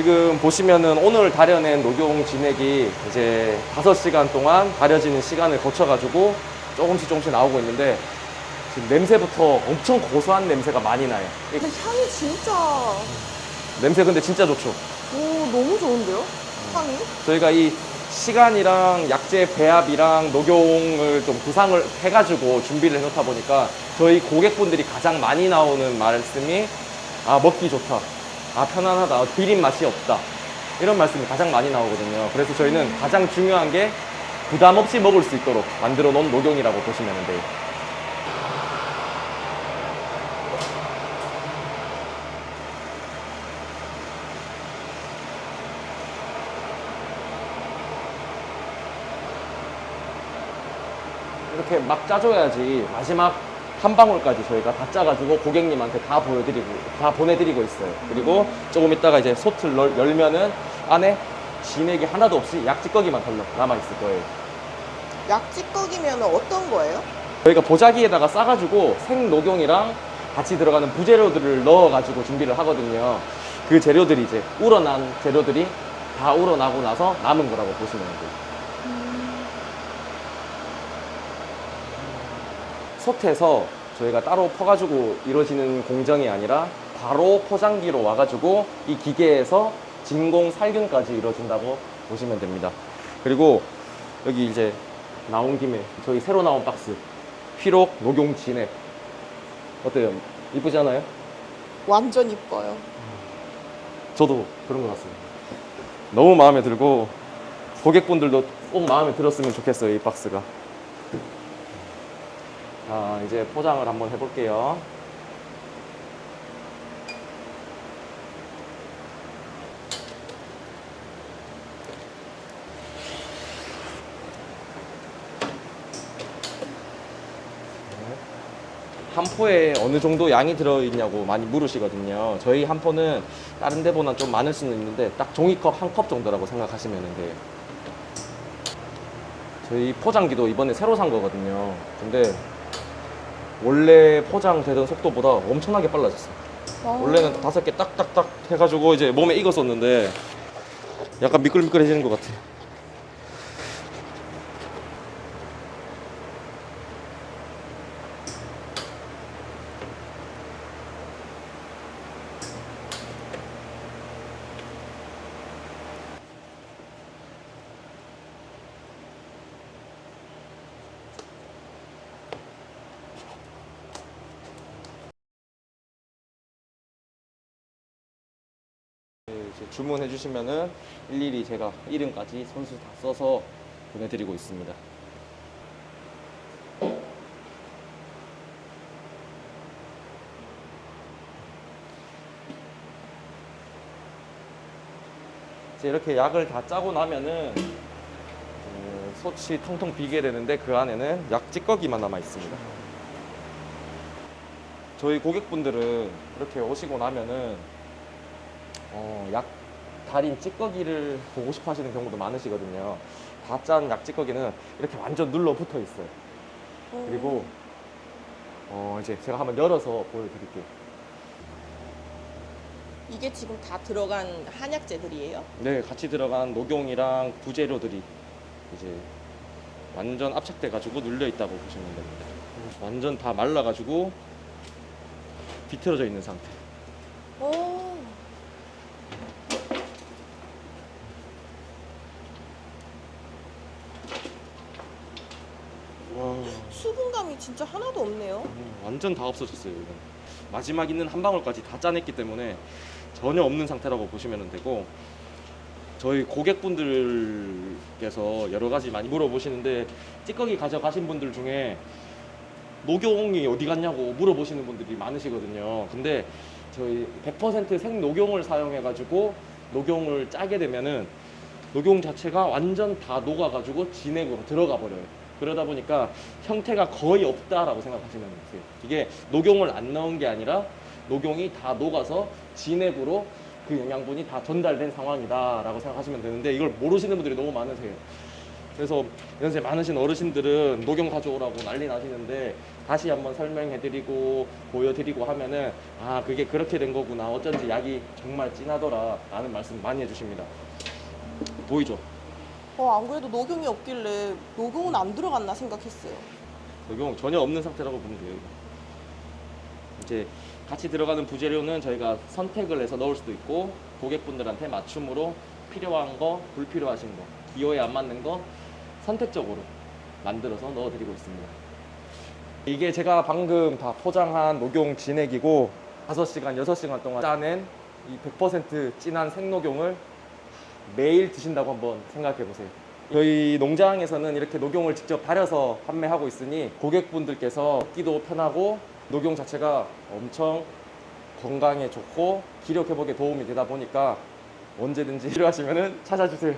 지금 보시면은 오늘 다려낸 녹용 진액이 이제 5시간 동안 다려지는 시간을 거쳐가지고 조금씩 조금씩 나오고 있는데 지금 냄새부터 엄청 고소한 냄새가 많이 나요. 이 근데 향이 진짜 냄새 근데 진짜 좋죠. 오 너무 좋은데요? 향이? 저희가 이 시간이랑 약재 배합이랑 녹용을 좀 구상을 해가지고 준비를 해놓다 보니까 저희 고객분들이 가장 많이 나오는 말씀이 아 먹기 좋다 아 편안하다. 비린 맛이 없다. 이런 말씀이 가장 많이 나오거든요. 그래서 저희는 가장 중요한 게 부담 없이 먹을 수 있도록 만들어 놓은 녹용이라고 보시면 돼요. 이렇게 막 짜줘야지 마지막 한 방울까지 저희가 다 짜가지고 고객님한테 다 보여드리고 다 보내드리고 있어요. 그리고 조금 있다가 이제 소트를 열- 열면은 안에 진액이 하나도 없이 약찌꺼기만 덜 남아 있을 거예요. 약 찌꺼기면 어떤 거예요? 저희가 보자기에다가 싸가지고 생녹용이랑 같이 들어가는 부재료들을 넣어가지고 준비를 하거든요. 그 재료들이 이제 우러난 재료들이 다 우러나고 나서 남은 거라고 보시면 돼요. 솥에서 저희가 따로 퍼가지고 이루어지는 공정이 아니라 바로 포장기로 와가지고 이 기계에서 진공 살균까지 이루어진다고 보시면 됩니다. 그리고 여기 이제 나온 김에 저희 새로 나온 박스 휘록 녹용 진액 어때요? 이쁘지 않아요? 완전 이뻐요. 저도 그런 것 같습니다. 너무 마음에 들고 고객분들도 꼭 마음에 들었으면 좋겠어요 이 박스가. 자 이제 포장을 한번 해볼게요. 한 포에 어느 정도 양이 들어있냐고 많이 물으시거든요. 저희 한 포는 다른 데보다 좀 많을 수는 있는데 딱 종이컵 한 컵 정도라고 생각하시면 돼요. 저희 포장기도 이번에 새로 산 거거든요. 근데 원래 포장되던 속도보다 엄청나게 빨라졌어 요. 원래는 다섯 개 딱딱딱 해가지고 이제 몸에 익었었는데 약간 미끌미끌해지는 것 같아 주문해 주시면은 일일이 제가 이름까지 손수 다 써서 보내드리고 있습니다. 이제 이렇게 약을 다 짜고 나면은 어, 솥이 텅텅 비게 되는데 그 안에는 약 찌꺼기만 남아 있습니다. 저희 고객분들은 이렇게 오시고 나면은 어, 약 달인 찌꺼기를 보고 싶어 하시는 경우도 많으시거든요. 다 짠 약 찌꺼기는 이렇게 완전 눌러 붙어 있어요. 그리고 어, 이제 제가 한번 열어서 보여드릴게요. 이게 지금 다 들어간 한약재들이에요? 네, 같이 들어간 녹용이랑 부재료들이 이제 완전 압착돼 가지고 눌려 있다고 보시면 됩니다. 완전 다 말라 가지고 비틀어져 있는 상태. 오. 와. 수분감이 진짜 하나도 없네요. 음, 완전 다 없어졌어요. 이건. 마지막 있는 한 방울까지 다 짜냈기 때문에 전혀 없는 상태라고 보시면 되고 저희 고객분들께서 여러 가지 많이 물어보시는데 찌꺼기 가져가신 분들 중에 녹용이 어디 갔냐고 물어보시는 분들이 많으시거든요. 근데 저희 100% 생녹용을 사용해가지고 녹용을 짜게 되면은 녹용 자체가 완전 다 녹아가지고 진액으로 들어가 버려요. 그러다 보니까 형태가 거의 없다라고 생각하시면 돼요. 이게 녹용을 안 넣은 게 아니라 녹용이 다 녹아서 진액으로 그 영양분이 다 전달된 상황이다라고 생각하시면 되는데 이걸 모르시는 분들이 너무 많으세요. 그래서 연세 많으신 어르신들은 녹용 가져오라고 난리 나시는데 다시 한번 설명해드리고 보여드리고 하면은 아 그게 그렇게 된 거구나 어쩐지 약이 정말 진하더라 라는 말씀 많이 해주십니다 보이죠? 어, 안 그래도 녹용이 없길래 녹용은 안 들어갔나 생각했어요. 녹용 전혀 없는 상태라고 보면 돼요 이거. 이제 같이 들어가는 부재료는 저희가 선택을 해서 넣을 수도 있고 고객분들한테 맞춤으로 필요한 거 불필요하신 거 기호에 안 맞는 거 선택적으로 만들어서 넣어드리고 있습니다 이게 제가 방금 다 포장한 녹용 진액이고 5시간 6시간 동안 짜낸 이 100% 진한 생녹용을 매일 드신다고 한번 생각해 보세요. 저희 농장에서는 이렇게 녹용을 직접 달여서 판매하고 있으니 고객분들께서 먹기도 편하고 녹용 자체가 엄청 건강에 좋고 기력 회복에 도움이 되다 보니까 언제든지 필요하시면 찾아주세요.